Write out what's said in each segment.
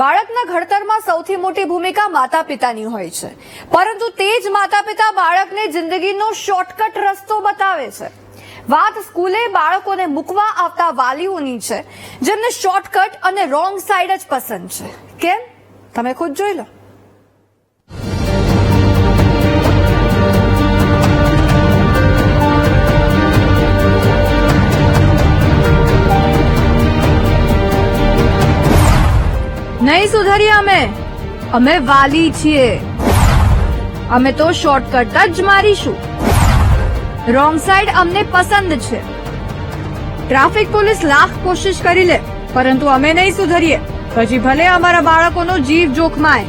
બાળકના ઘડતરમાં સૌથી મોટી ભૂમિકા માતા પિતાની હોય છે. પરંતુ તે જ માતા પિતા બાળકને જિંદગીનો શોર્ટકટ રસ્તો બતાવે છે. વાત સ્કૂલે બાળકોને મૂકવા આવતા વાલીઓની છે, જેમને શોર્ટકટ અને રોંગ સાઈડ જ પસંદ છે. કેમ? તમે ખુદ જોઈ લો. નહીં સુધરીએ અમે. અમે વાલી છીએ. અમે તો શોર્ટકટ જ મારીશું. રોંગ સાઈડ અમને પસંદ છે. ટ્રાફિક પોલીસ લાખ કોશિશ કરી લે, પરંતુ અમે નહીં સુધરીએ. પછી ભલે અમારા બાળકોનો જીવ જોખમાય.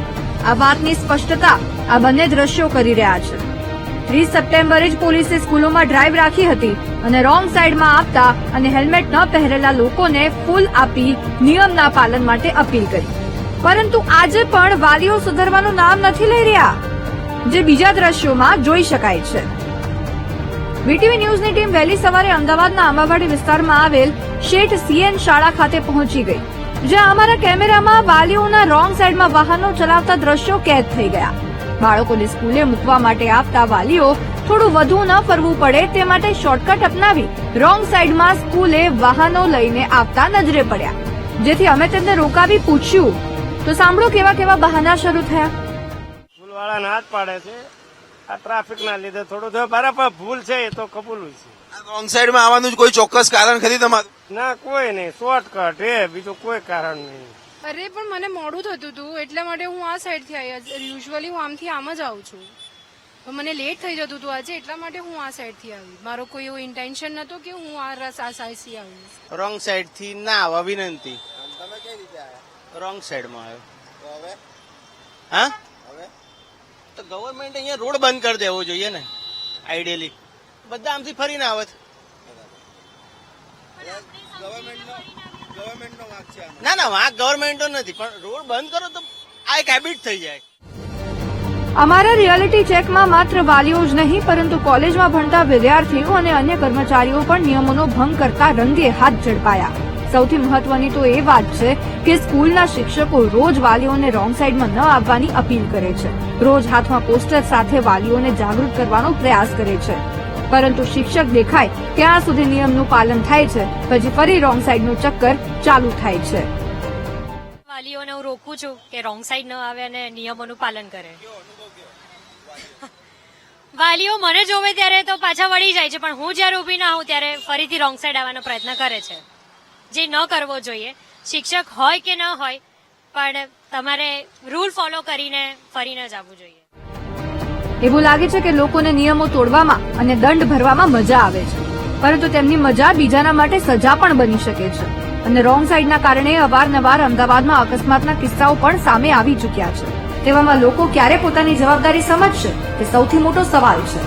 આ વાતની સ્પષ્ટતા આ બંને દ્રશ્યો કરી રહ્યા છે. ત્રીસ સપ્ટેમ્બરે જ પોલીસે સ્કૂલોમાં ડ્રાઈવ રાખી હતી અને રોંગ સાઈડમાં આપતા અને હેલ્મેટ ન પહેરેલા લોકોને ફૂલ આપી નિયમના પાલન માટે અપીલ કરી. પરંતુ આજે પણ વાલીઓ સુધરવાનું નામ નથી લઈ રહ્યા, જે બીજા દ્રશ્યોમાં જોઈ શકાય છે. વીટીવી ન્યૂઝની ટીમ વહેલી સવારે અમદાવાદના આંબાવાડી વિસ્તારમાં આવેલ શેઠ સીએન શાળા ખાતે પહોંચી ગઈ, જ્યાં અમારા કેમેરામાં વાલીઓના રોંગ સાઈડમાં વાહનો ચલાવતા દ્રશ્યો કેદ થઈ ગયા. બાળકોને સ્કૂલે મૂકવા માટે આપતા વાલીઓ થોડું વધુ ન ફરવું પડે તે માટે શોર્ટકટ અપનાવી રોંગ સાઈડમાં સ્કૂલે વાહનો લઈને આવતા નજરે પડ્યા. જેથી અમે તેમને રોકાવી પૂછ્યું તો સાંભળો કેવા કેવા બહાના શરૂ થયા. ભૂલવાળા ના હાથ પાડે છે. આ ટ્રાફિક ના લીધે થોડું થયું બરાબર ભૂલ છે એ તો કબૂલું છે. રોંગ સાઈડમાં આવવાનું જ કોઈ ચોક્કસ કારણ ખરી તમારું? ના કોઈ નહીં. શોર્ટકટ એ બીજું કોઈ કારણ નહીં. અરે પણ મને મોડું થતું હતું. એટલા માટે હું આ સાઈડથી આવી યુઝ્યુઅલી હું આમથી આમ જ આવું છું. તો મને લેટ થઈ જતું હતું આજે એટલા માટે હું આ સાઈડથી આવી. મારો કોઈ એવો ઇન્ટેન્શન નતો કે હું આ રસ આ સાઈડથી આવી. રોંગ સાઈડથી ના આવવા વિનંતી. રોંગ સાઈડમાં આવ્યો. હા? તો ગવર્મેન્ટ અહીંયા રોડ બંધ કરી દેવો જોઈએ ને આઈડિયલી બધા આમથી ફરીને આવત. ના ના વાંક ગવર્મેન્ટનો નથી પણ રોડ બંધ કરો તો આ એક હેબિટ થઈ જાય. અમારા રિયાલિટી ચેકમાં માત્ર વાલીઓ જ નહીં પરંતુ કોલેજમાં ભણતા વિદ્યાર્થીઓ અને અન્ય કર્મચારીઓ પણ નિયમોનો ભંગ કરતા રંગે હાથ ઝડપાયા. સૌથી મહત્વની તો એ વાત છે કે સ્કૂલના શિક્ષકો રોજ વાલીઓને રોંગ સાઈડમાં ન આવવાની અપીલ કરે છે. રોજ હાથમાં પોસ્ટર સાથે વાલીઓને જાગૃત કરવાનો પ્રયાસ કરે છે. પરંતુ શિક્ષક દેખાય ત્યાં સુધી નિયમનું પાલન થાય છે, પછી ફરી રોંગ સાઈડનું ચક્કર ચાલુ થાય છે. વાલીઓને હું રોકું છું કે રોંગ સાઈડ ન આવે અને નિયમોનું પાલન કરે. વાલીઓ મને જોવે ત્યારે તો પાછા વળી જાય છે, પણ હું જ્યારે ઊભી ના હોઉં ત્યારે ફરીથી રોંગ સાઈડ આવવાનો પ્રયત્ન કરે છે. જે ન કરવો જોઈએ, શિક્ષક હોય કે ન હોય, પણ તમારે રૂલ ફોલો કરીને ફરીને જ આવવું જોઈએ. એવું લાગે છે કે લોકોને નિયમો તોડવામાં અને દંડ ભરવામાં મજા આવે છે. પરંતુ તેમની મજા બીજાના માટે સજા પણ બની શકે છે. અને રોંગ સાઈડના કારણે અવારનવાર અમદાવાદમાં અકસ્માતના કિસ્સાઓ પણ સામે આવી ચૂક્યા છે. તેવામાં લોકો ક્યારે પોતાની જવાબદારી સમજશે તે સૌથી મોટો સવાલ છે.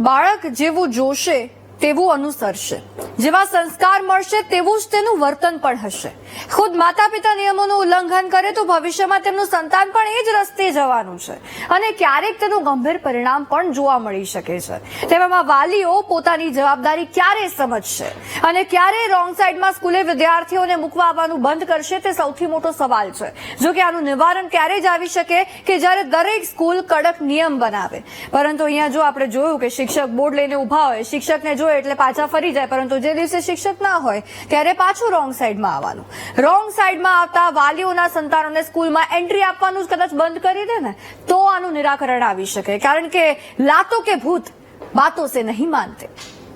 બાળક જેવું જોશે, તેવું અનુસરશે. જેવા સંસ્કાર મળશે તેવું જ તેનું વર્તન પણ હશે. ખુદ માતા પિતા નિયમોનું ઉલ્લંઘન કરે તો ભવિષ્યમાં તેમનું સંતાન પણ એ જ રસ્તે જવાનું છે. અને ક્યારેક તેનું ગંભીર પરિણામ પણ જોવા મળી શકે છે. તેવામાં વાલીઓ પોતાની જવાબદારી ક્યારે સમજશે? અને ક્યારે રોંગ સાઈડમાં સ્કૂલે વિદ્યાર્થીઓને મૂકવા આવવાનું બંધ કરશે તે સૌથી મોટો સવાલ છે. જો કે આનું નિવારણ ક્યારે જ આવી શકે કે જ્યારે દરેક સ્કૂલ કડક નિયમ બનાવે. પરંતુ અહીંયા જો આપણે જોયું કે શિક્ષક બોર્ડ લઈને ઊભા હોય, શિક્ષકને જોઈએ એટલે પાછા ફરી જાય, પરંતુ જે દિવસે શિક્ષક ના હોય, ત્યારે પાછું રોંગ સાઈડમાં આવવાનું. રોંગ સાઈડમાં આવતા વાલીઓના સંતાનોને સ્કૂલમાં એન્ટ્રી આપવાનું જ કદાચ બંધ કરી દે ને, તો આનું નિરાકરણ આવી શકે. કારણ કે લાતો કે ભૂત બાતો સે નહીં માનતે.